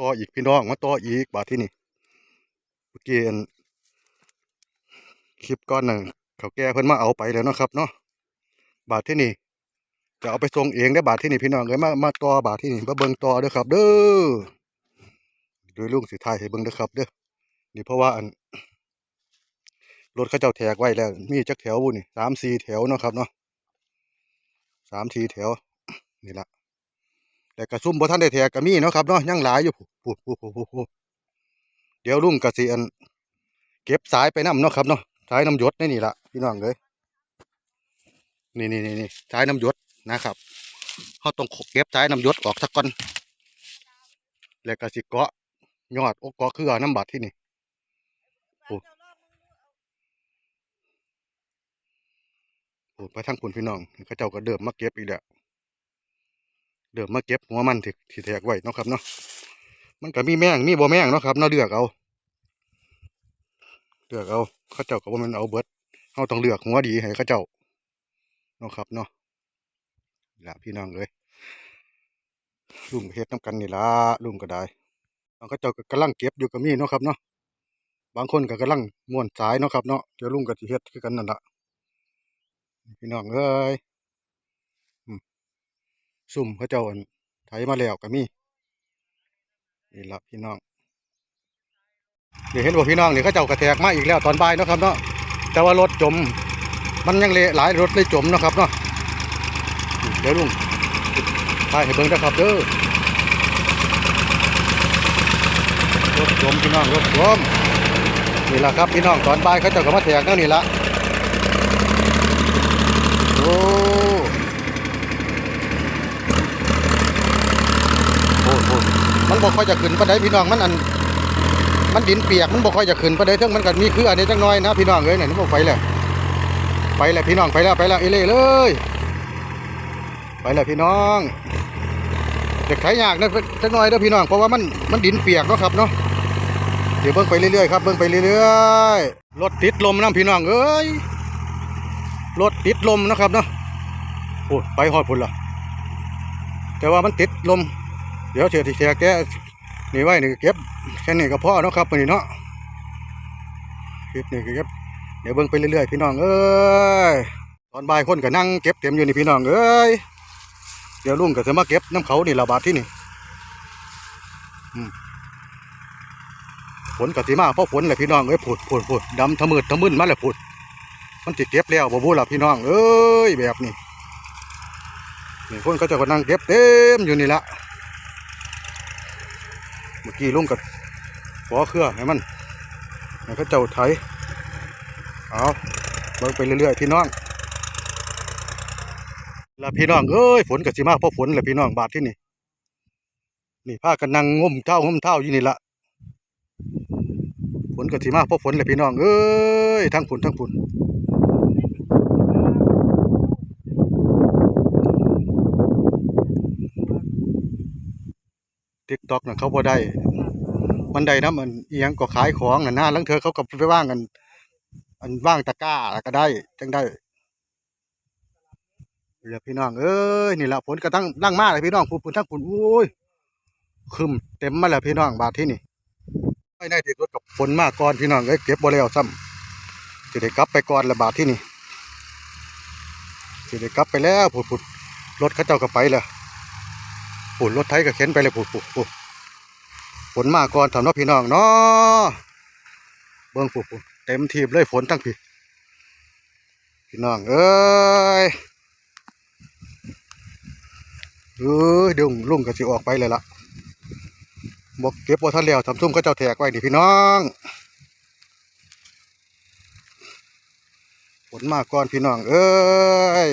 ต่ออีกพี่น้องมาต่ออีกบาทที่นี่เมื่อกี้คลิปก้อนหนึ่งเขาแก่เพิ่นมาเอาไปแล้วนะครับเนาะบาทที่นี่จะเอาไปส่งเองได้บาทที่นี่พี่น้องเลยมามาต่อบาทที่นี่มาเบิ่งต่อเด้อครับ เด้อดยลุงสิทายให้เบิ่งเด้อครับ เด้อนี่เพราะว่าอันรถเขาเจ้าแทกไว้แล้ว มีจักแถวบุนี่สามสี่แถวเนาะครับเนาะสามสี่แถวนี่ละ แต่กระซุ่มบ่ท่านได้แทกก็มีเนาะครับเนาะยังหลายอยู่พูดพูดพูดพูดพูดเดี๋ยวลุงกระสิอันเก็บสายไปน้ำเนาะครับเนาะสายน้ำหยดนี่นี่ละพี่น้องเลยนี่นี่นี่นี่สายน้ำหยดนะครับเขาต้องเก็บสายน้ำหยดออกสักก่อนแล้วก็สิเกาะยอดอกเกาะคือน้ำบัดที่นี่โอ้โอ้ไปทางคุณพี่น้องเขาเจ้าก็เดิมมาเก็บอีกแล้ว เดิมมาเก็บหัวมันที่ที่แทกไว้เนาะครับเนาะมันก็มีแมงมีบ่แมงเนาะครับเนาะเลือกเอาเลือกเอาเขาเจ้าก็บ่ม่นเอาเบิดเราต้องเลือกหัวดีให้เขาเจ้าเนาะครับเนาะละพี่น้องเลยลุงเฮ็ดน้ำกันนี่ละลุงก็ได้บางเขาเจ้าก็กำลังเก็บอยู่ก็มีเนาะครับเนาะบางคนก็กำลังม้วนสายเนาะครับเนาะเดี๋ยวลุงก็สิเฮ็ดคือกันนั่นละพี่น้องเอ้ย ซุ่มเขาเจ้าอันไถมาแล้วก็มีนี่ละพี่น้องเดี๋ยวเห็นว่าพี่น้องนี่เขาเจ้ากระแทกมาอีกแล้วตอนบ่ายนะครับเนาะแต่ว่ารถจม มันยังเละหลายรถเลยจมนะครับเนาะเดี๋ยวลุงพายให้เบิ่งนะครับเด้อรถจมพี่น้องรถจมนี่ละครับพี่น้องตอนบ่ายเขาเจ้าก็มาแทกแล้วนี่ละโอ้โหโห มันบอกค่อยจะขึ้นปานใดพี่น้องมันอัน มันดินเปียกมันบอกค่อยจะขึ้นปานใดเทั้งมันก็มีคืออันนี้จังน้อยนะพี่น้องเอ้ยเนี่ยมันบอกไปแล้วไปแล้วพี่น้องไปแล้วไปแล้วเอเล่เลย ไปแล้วพี่น้องเด็กขายยากนะจังน้อยเด้อพี่น้องเพราะว่ามันมันดินเปียกเนาะครับเนาะเดี๋ยวเบิ่งไปเรื่อยๆครับเบิ่งไปเรื่อยๆรถติดลมน้ำพี่น้องเอ้ยรถติดลมนะครับเนาะโอ้ไปหอดพุ่นละแต่ว่ามันติดลม เดี๋ยวเสียทีเสียแกนี่ไว้นี่เก็บแค่นี้ก็พอเนาะครับนี้เนาะเก็บนี่เก็บเดี๋ยวเบิ่งไปเรื่อยๆพี่น้องเอ้ยตอนบ่ายคนก็นั่งเก็บเต็มอยู่นี่พี่น้องเอ้ยเดี๋ยวลุงก็จะมาเก็บน้ำเขานี่ละบาทที่นี่ฝนก็สิมาเพราะฝนแหละพี่น้องเอ้ยผุดผุดผุดดำทะมืดทะมึนมาแล้วผุดมันติดเก็บแล้วบ่บู้ล่ะพี่น้องเอ้ยแบบนี้นี่คนเขาเจะก็นั่งเก็บเต็มอยู่นี่ละ กี้ลุงกับขอเครือให้มันให้เขาเจ้าไถเอาเบิ่งไปเรื่อยๆพี่น้องแล้วพี่น้องเอ้ยฝนกับสิมากเพราะฝนแหละพี่น้องบาดที่นี่นี่พากันนังงมเท้างมเท้าอยู่นี่ละฝนกับสิมากเพราะฝนแหละพี่น้องเอ้ยทั้งฝนทั้งฝน ติ๊กต็อกน่ะเขาบ่ได้ มันได้นะมันเอียงก็ขายของน่ะหน้าลังเธอเขาก็ไปว่างกัน อันว่างตะกร้าก็ได้จังได้เดี๋ยวพี่น้องเอ้ยนี่ละฝนก็ตั้งดังมากเลยพี่น้องฝุ่นฝุ่นทั้งฝุ่นโอ้ยคึมเต็มมาแล้วพี่น้องบาทที่นี่ไม่ได้ติดรถกับฝนมากก่อนพี่น้องเอ้ยเก็บบ่แล้วซ้ำจะได้กลับไปก่อนละบาทที่นี่จะได้กลับไปแล้วผุดผุดรถเขาเจ้าก็ไปแล้ว ปุ่นรถไถก็เข็นไปเลยปุ่นปุ่นปุ่นฝนมาก่อนถามเนาะพี่น้องเนาะเบิ้งปุ่นปุ่นเต็มทีบเลยฝนตั้งพี่พี่น้องเอ้ยเอ้ยเดี๋ยวลุงก็สิออกไปเลยล่ะบอกเก็บบ่ทันแล้วทำซุ่มก็เจ้าแทกไว้นี่พี่น้องฝนมาก่อนพี่น้องเอ้ย